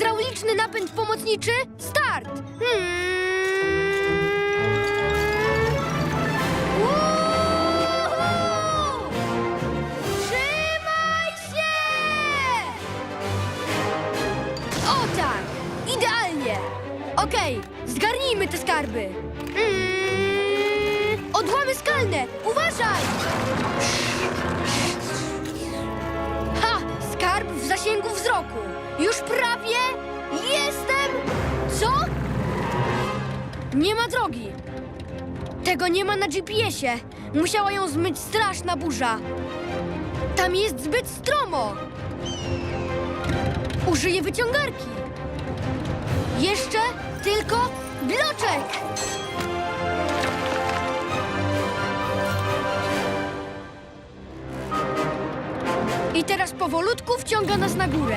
Hydrauliczny napęd pomocniczy? Start! Hmm. Trzymaj się! O tak! Idealnie! Okej, zgarnijmy te skarby. Mm, odłamy skalne! Uważaj! Zasięgu wzroku. Już prawie jestem. Co? Nie ma drogi. Tego nie ma na GPS-ie. Musiała ją zmyć straszna burza. Tam jest zbyt stromo. Użyję wyciągarki. Jeszcze tylko bloczek. I teraz powolutku wciąga nas na górę.